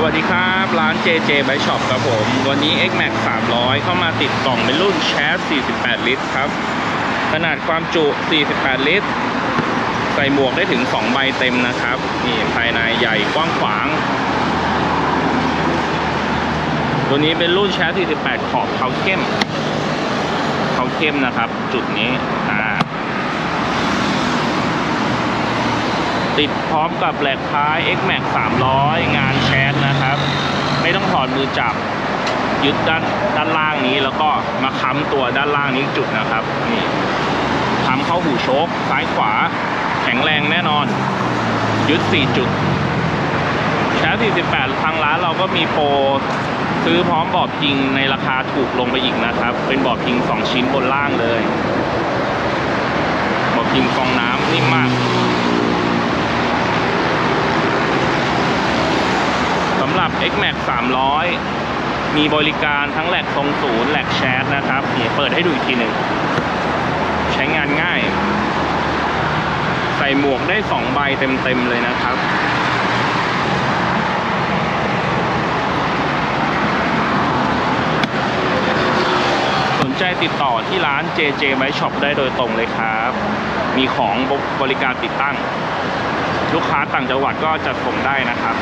สวัสดีครับ ร้าน JJ Bike Shop ครับผม วันนี้ X Max 300 เข้ามาติดกล่องเป็นรุ่นแชส48 ลิตรครับ ขนาดความจุ 48 ลิตร ใส่หมวกได้ถึง 2 ใบเต็มนะครับ นี่ภายในใหญ่กว้างขวาง ตัวนี้เป็นรุ่นแชส48 ขอบเทาเข้มเทาเข้มนะครับ จุดนี้ อ่า ติดพร้อมกับแหลกท้าย X Max 300 งานแชทนะครับ ไม่ต้องถอดมือจับยึดด้านด้านล่างนี้แล้วก็มาค้ำตัวด้านล่างนี้จุดนะครับนี่ค้ำเข้าหูโชคซ้ายขวา แข็งแรงแน่นอน ยึด 4 จุดแชท48 ทางร้านเราก็มีโปรซื้อพร้อมบอร์ดพิงในราคาถูกลงไปอีกนะครับ เป็นบอร์ดพิง 2 ชิ้นบนล่างเลย บอร์ดพิงฟองน้ำนิ่มมากับ X Max 300 มีบริการทั้งแหลกทรงศูนย์แหลกแชทนะครับนี่เปิดให้ดูอีกทีหนึ่ง ใช้งานง่าย ใส่หมวกได้ 2 ใบเต็ม ๆ เลยนะครับสนใจติดต่อที่ร้าน JJ Bike Shop ได้โดยตรงเลยครับ มีของบริการติดตั้ง ลูกค้าต่างจังหวัดก็จัดส่งได้นะครับ